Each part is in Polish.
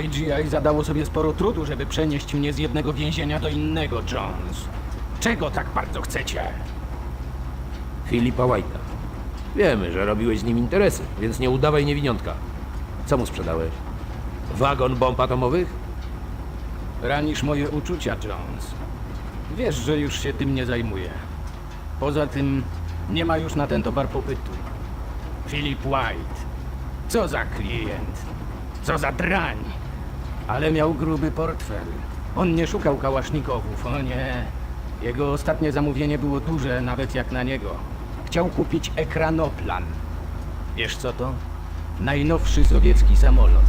IGI zadało sobie sporo trudu, żeby przenieść mnie z jednego więzienia do innego, Jones. Czego tak bardzo chcecie? Filipa White'a. Wiemy, że robiłeś z nim interesy, więc nie udawaj niewiniątka. Co mu sprzedałeś? Wagon bomb atomowych? Ranisz moje uczucia, Jones. Wiesz, że już się tym nie zajmuję. Poza tym nie ma już na ten towar popytu. Philip White. Co za klient. Co za drań. Ale miał gruby portfel. On nie szukał kałasznikowów, o nie. Jego ostatnie zamówienie było duże, nawet jak na niego. Chciał kupić ekranoplan. Wiesz co to? Najnowszy sowiecki samolot.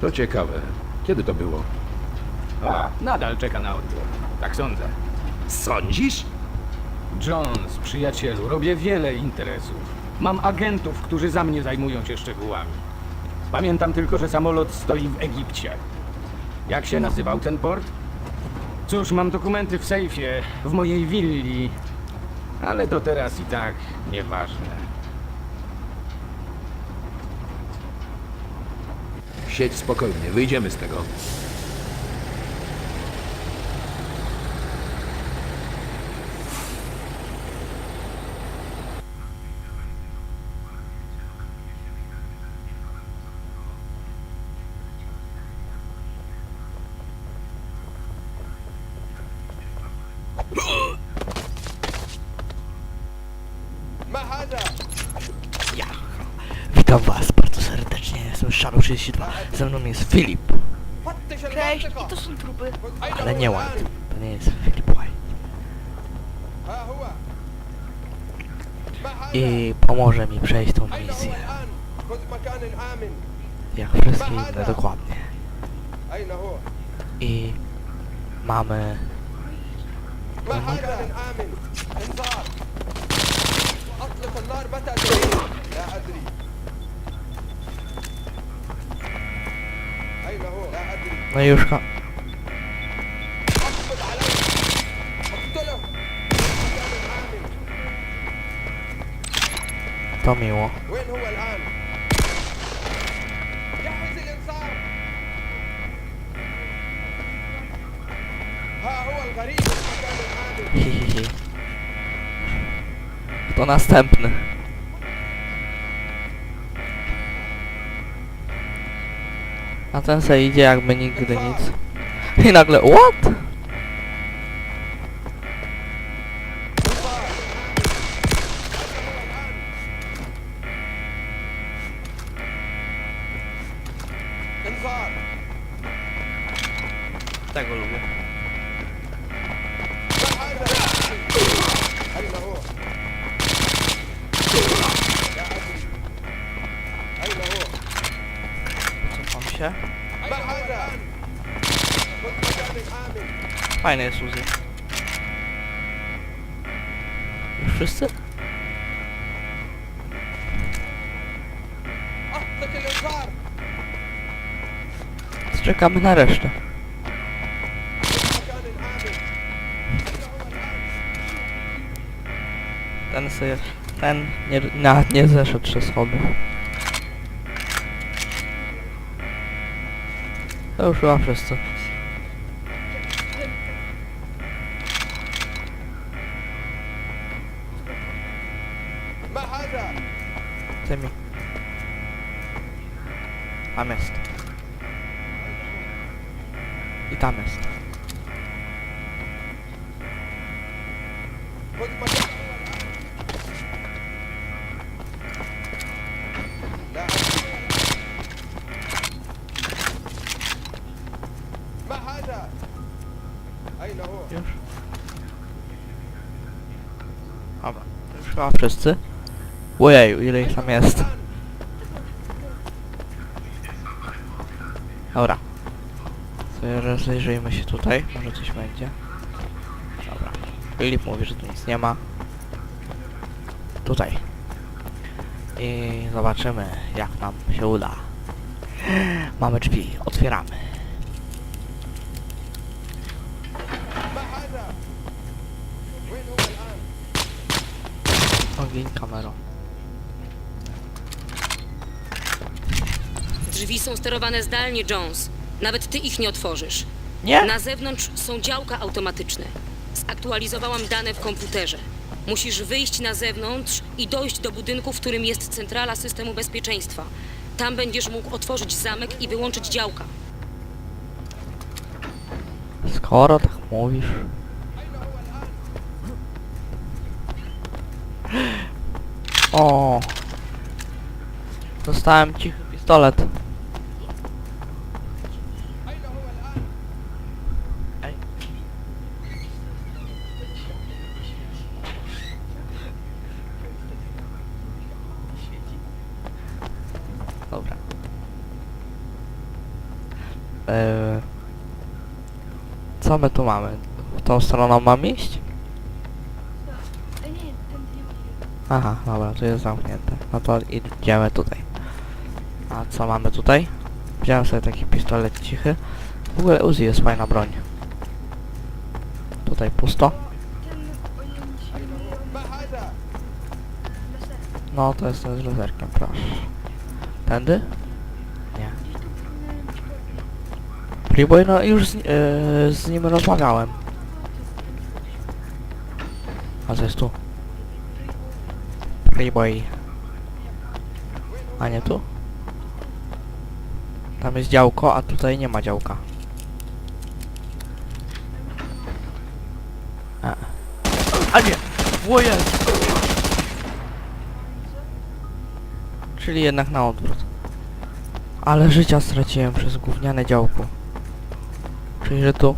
To ciekawe. Kiedy to było? A, nadal czeka na odbiór. Tak sądzę. Sądzisz? Jones, przyjacielu, robię wiele interesów. Mam agentów, którzy za mnie zajmują się szczegółami. Pamiętam tylko, że samolot stoi w Egipcie. Jak się nazywał ten port? Cóż, mam dokumenty w sejfie, w mojej willi. Ale to teraz i tak nieważne. Siedź spokojnie, wyjdziemy z tego. Witam was bardzo serdecznie, jestem Shadow32, ze mną jest Filip, Cześć, i to są trupy. ale nie White, to nie jest Filip White. I pomoże mi przejść tą misję, jak wszystkie inne dokładnie. I mamy... مكان آمن انذار أطلق النار متى تريد لا أدري No i już. To miło. Hihihi. Hi, hi. To następny. A ten se idzie jakby nigdy nic. I nagle, what? się. Fajne jest Uzi. Już wszyscy? Czekamy na resztę. Ten sobie, ten nie, na, nie zeszedł trzy schody. Ja już byłam przez to. Tymi. Tam jest. I tam jest. Chyba wszyscy. Ojeju, ile ich tam jest. Dobra. Rozejrzyjmy się tutaj, może coś będzie. Dobra. Filip mówi, że tu nic nie ma. Tutaj. I zobaczymy, jak nam się uda. Mamy drzwi, otwieramy. Ogień kamerą. Drzwi są sterowane zdalnie, Jones. Nawet ty ich nie otworzysz. Nie? Na zewnątrz są działka automatyczne. Zaktualizowałam dane w komputerze. Musisz wyjść na zewnątrz i dojść do budynku, w którym jest centrala systemu bezpieczeństwa. Tam będziesz mógł otworzyć zamek i wyłączyć działka. Skoro tak mówisz. O. Dostałem cichy pistolet. Dobra. Eee, co my tu mamy? W tą stroną mam iść? Aha, dobra, to jest zamknięte. No to idziemy tutaj. A co mamy tutaj? Wziąłem sobie taki pistolet cichy. W ogóle Uzi jest fajna broń. Tutaj pusto. No, to jest ten z luzerkiem, proszę. Tędy? Nie. Freeboy, no już z, yy, z nim rozmawiałem. A co jest tu? Playboy. A nie tu? Tam jest działko, a tutaj nie ma działka. A, a nie! Wojen! Czyli jednak na odwrót. Ale życia straciłem przez gówniane działko. Czyli, że tu...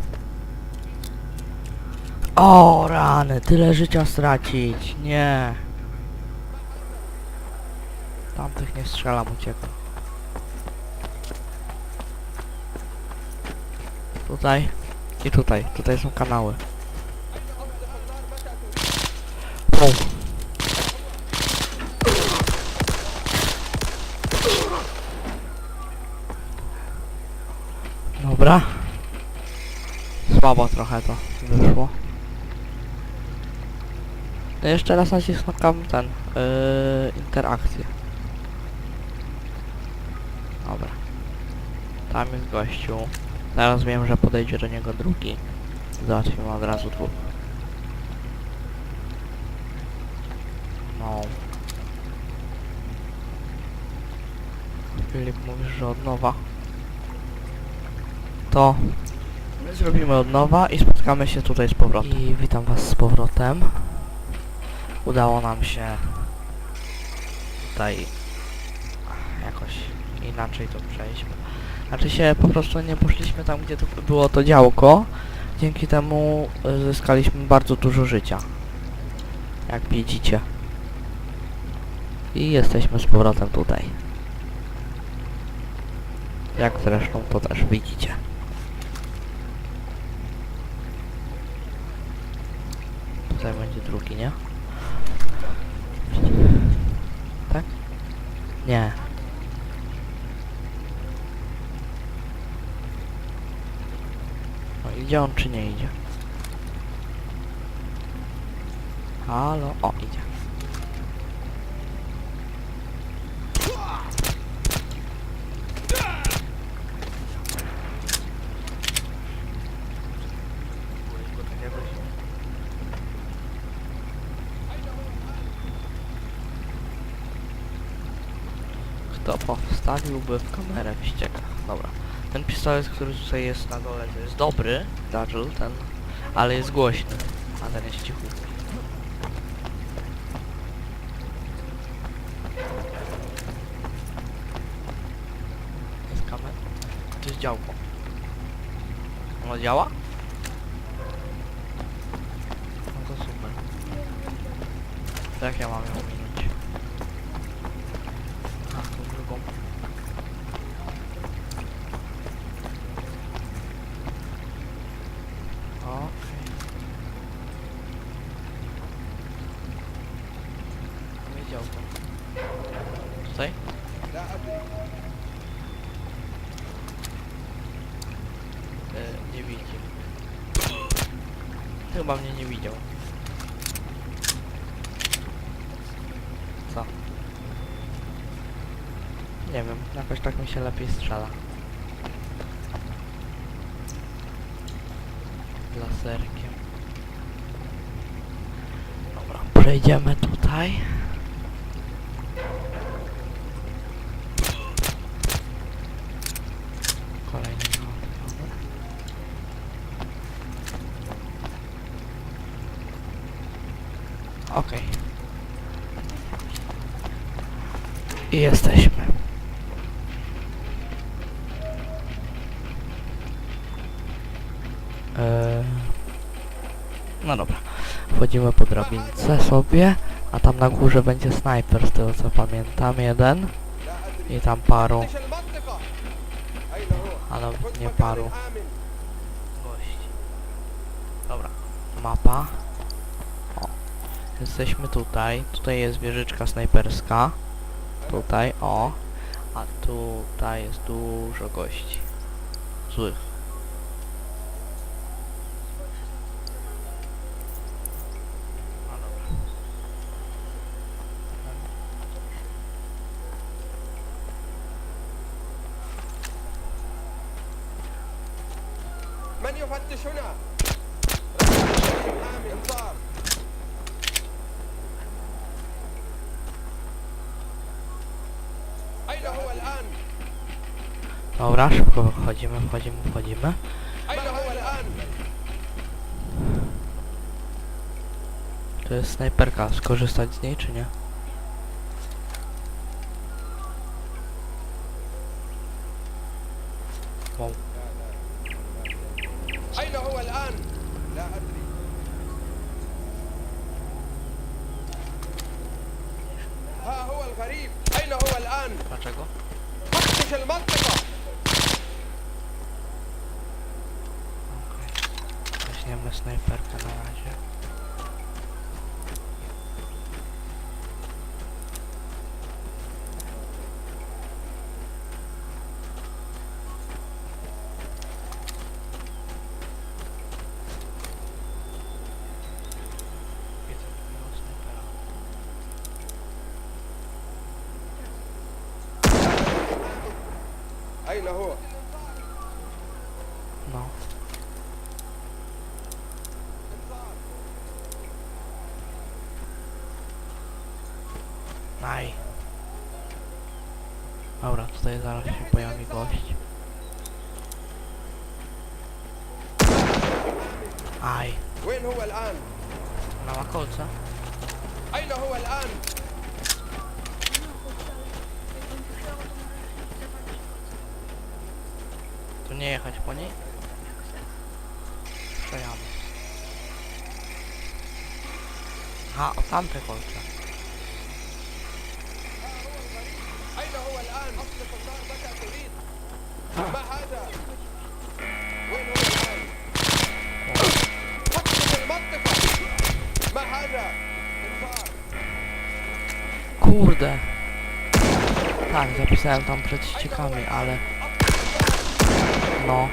O rany, tyle życia stracić. Nie. Tamtych nie strzelam, uciekam. Tutaj i tutaj. Tutaj są kanały. Pum. Dobra. Słabo trochę to wyszło. No jeszcze raz naciskam ten yy, interakcję. Tam jest gościu. Teraz wiem, że podejdzie do niego drugi. Załatwimy od razu dwóch. No. Filip mówisz, że od nowa. To my zrobimy od nowa i spotkamy się tutaj z powrotem. I witam was z powrotem. Udało nam się tutaj jakoś inaczej to przejść. Znaczy się po prostu nie poszliśmy tam, gdzie to było to działko. Dzięki temu y, zyskaliśmy bardzo dużo życia. Jak widzicie. I jesteśmy z powrotem tutaj. Jak zresztą to też widzicie. Tutaj będzie drugi, nie? Tak? Nie. Idzie on czy nie idzie? Halo? O, idzie. Kto powstawiłby w kamerę w ściekach? Dobra. Ten pistolet, który tutaj jest na dole, to jest dobry, Dagel, ten, ale jest głośny, a ten jest cichutki. Jest kamer? To jest działko. Ono działa? No to super. Jak ja mam ją jakoś tak mi się lepiej strzela. Laserkiem. Dobra, przejdziemy tutaj. Okej. I jesteśmy. Wchodzimy po drabince sobie, a tam na górze będzie snajper z tego co pamiętam, jeden i tam paru. A nie paru. Gości. Dobra, mapa. O. Jesteśmy tutaj, tutaj jest wieżyczka snajperska. Tutaj, o. A tutaj jest dużo gości. Złych. Dobra, szybko wchodzimy, wchodzimy, wchodzimy. To jest snajperka, skorzystać z niej czy nie? أين هو؟ No. Aj. Dobra, tutaj zaraz się pojawi gość. Aj. وين هو الآن؟ Ona ma nie jechać po niej? Co ja mam? Aha, o tamte kolce. Kurde. Tak, zapisałem tam przed ściekami, ale... No.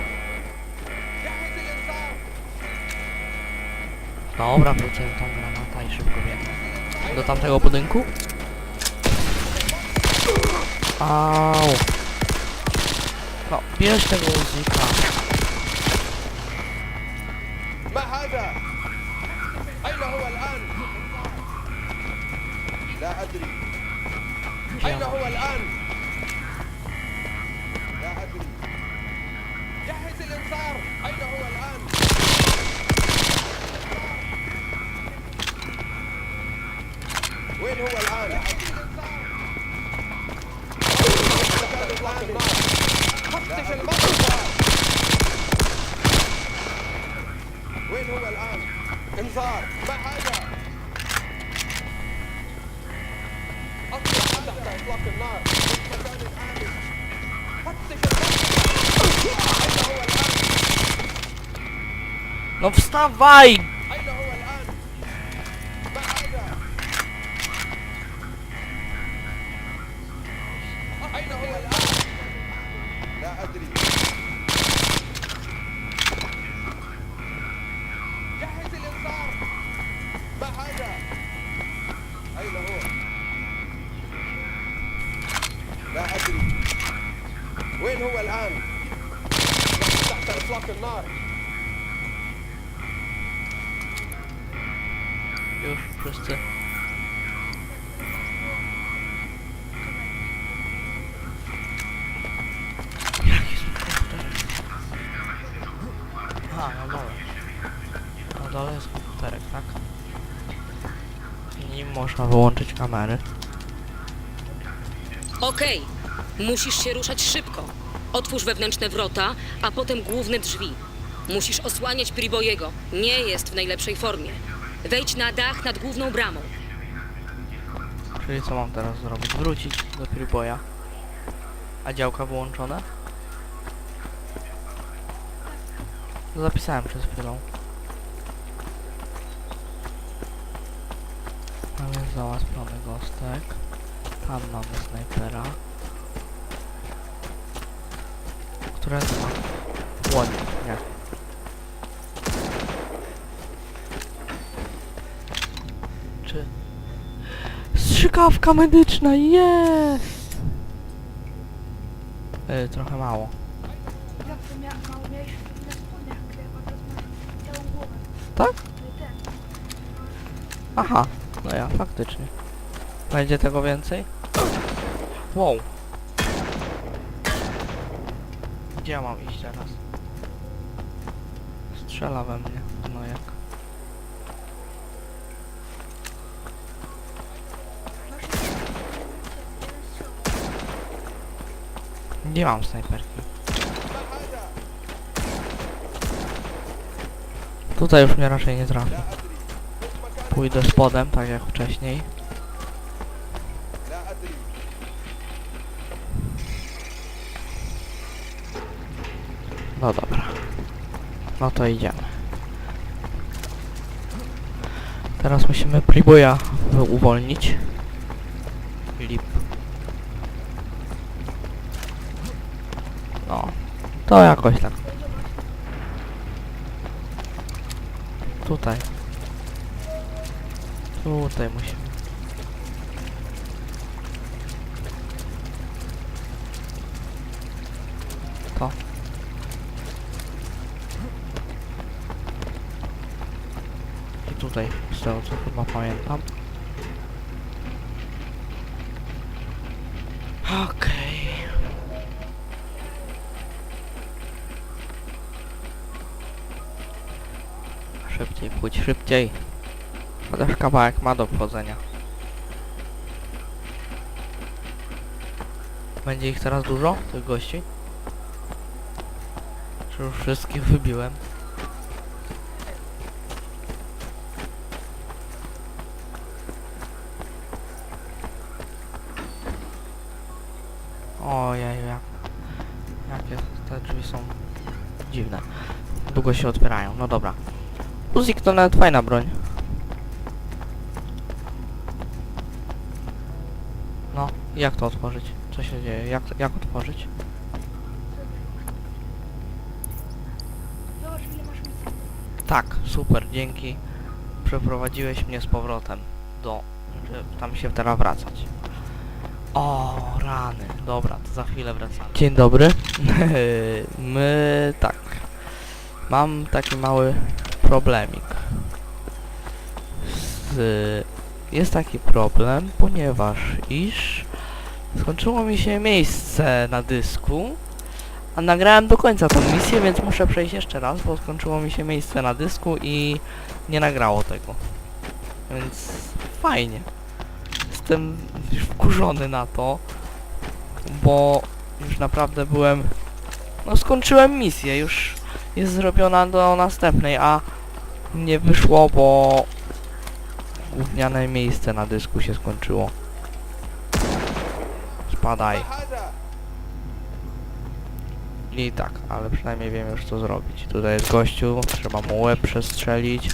Dobra, wrócę tą granatę i szybko biegnę. Do tamtego budynku? Au. No, bierz tego łzika. ما الإنذار أين هو الآن؟ وين هو الآن؟ فتش المنطقة وين هو الآن؟ انذار ما هذا؟ أطلق تحت إطلاق النار No wstawaj! Już wszyscy. Jaki jest komputer? A, na dole. Tak? Nim można wyłączyć kamery. Okej, musisz się ruszać szybko. Otwórz wewnętrzne wrota, a potem główne drzwi. Musisz osłaniać Pribojego. Nie jest w najlepszej formie. Wejdź na dach nad główną bramą. Czyli co mam teraz zrobić? Wrócić do Freeboya. A działka wyłączone? Zapisałem przed chwilą. A więc załatwiony gostek. Tam mamy snajpera. Którego ma? Łonie, nie. Czy... Strzykawka medyczna, jest! Yy, trochę mało. Tak? Aha, no ja, faktycznie. Będzie tego więcej? Wow. Gdzie ja mam iść teraz? Strzela we mnie, no jak. Nie mam snajperki. Tutaj już mnie raczej nie trafi. Pójdę spodem, tak jak wcześniej. No dobra. No to idziemy. Teraz musimy Priboya uwolnić. No. To jakoś tak. Tutaj. Tutaj musimy. To. I tutaj, z tego co chyba pamiętam. Szybciej. Chociaż kawałek ma do wchodzenia. Będzie ich teraz dużo, tych gości? Czy już wszystkich wybiłem? Ojej, jak... Jakie te drzwi są dziwne. Długo się otwierają, no dobra. Uzik to nawet fajna broń. No, jak to otworzyć? Co się dzieje? Jak, jak otworzyć? Tak, super, dzięki. Przeprowadziłeś mnie z powrotem do... Tam się teraz wracać. O, rany. Dobra, to za chwilę wracamy. Dzień dobry. My... tak. Mam taki mały problemik. Z... Jest taki problem, ponieważ iż skończyło mi się miejsce na dysku, a nagrałem do końca tą misję, więc muszę przejść jeszcze raz, bo skończyło mi się miejsce na dysku i nie nagrało tego. Więc fajnie. Jestem wkurzony na to, bo już naprawdę byłem... No skończyłem misję, już jest zrobiona do następnej, a nie wyszło, bo gówniane miejsce na dysku się skończyło. Spadaj. I tak, ale przynajmniej wiem już co zrobić. Tutaj jest gościu, trzeba mu łeb przestrzelić.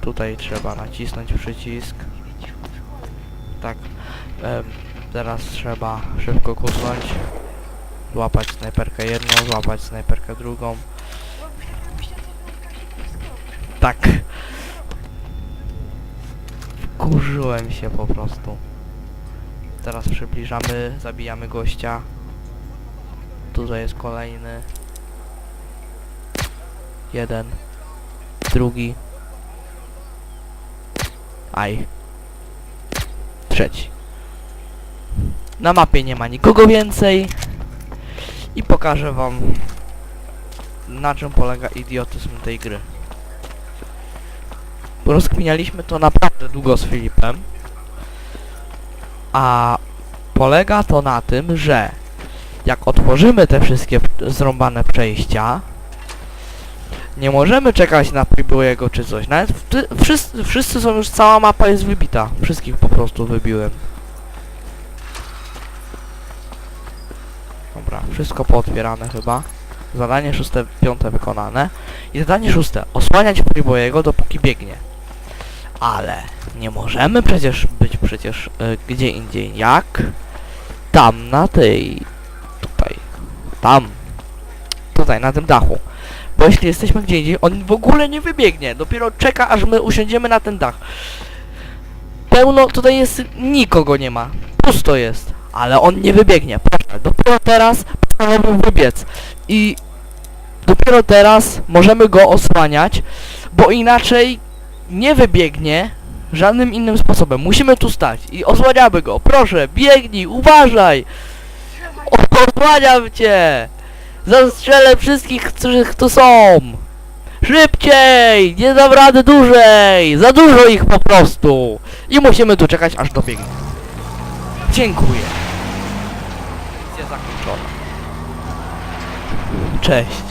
Tutaj trzeba nacisnąć przycisk. Tak, em, teraz trzeba szybko kusnąć. Złapać snajperkę jedną, złapać snajperkę drugą. Tak. Kurzyłem się po prostu. Teraz przybliżamy, zabijamy gościa. tutaj jest kolejny. Jeden. Drugi. Aj. Trzeci. Na mapie nie ma nikogo więcej. I pokażę wam na czym polega idiotyzm tej gry. Rozkminialiśmy to naprawdę długo z Filipem. A polega to na tym, że jak otworzymy te wszystkie zrąbane przejścia, nie możemy czekać na Pribyłego czy coś. Nawet wszyscy, wszyscy są już, cała mapa jest wybita. Wszystkich po prostu wybiłem. Dobra, wszystko pootwierane chyba. Zadanie szóste, piąte wykonane. I zadanie szóste, osłaniać Pribyłego dopóki biegnie. Ale nie możemy przecież być przecież y, gdzie indziej jak tam na tej tutaj tam tutaj na tym dachu bo jeśli jesteśmy gdzie indziej on w ogóle nie wybiegnie dopiero czeka aż my usiądziemy na ten dach pełno tutaj jest nikogo nie ma pusto jest ale on nie wybiegnie proszę dopiero teraz postanowił wybiec i dopiero teraz możemy go osłaniać bo inaczej nie wybiegnie żadnym innym sposobem. Musimy tu stać i osłaniamy go. Proszę, biegnij, uważaj! Osłaniam cię! Zastrzelę wszystkich, którzy tu są! Szybciej! Nie dam rady dłużej! Za dużo ich po prostu! I musimy tu czekać, aż dobiegnie. Dziękuję. Cześć.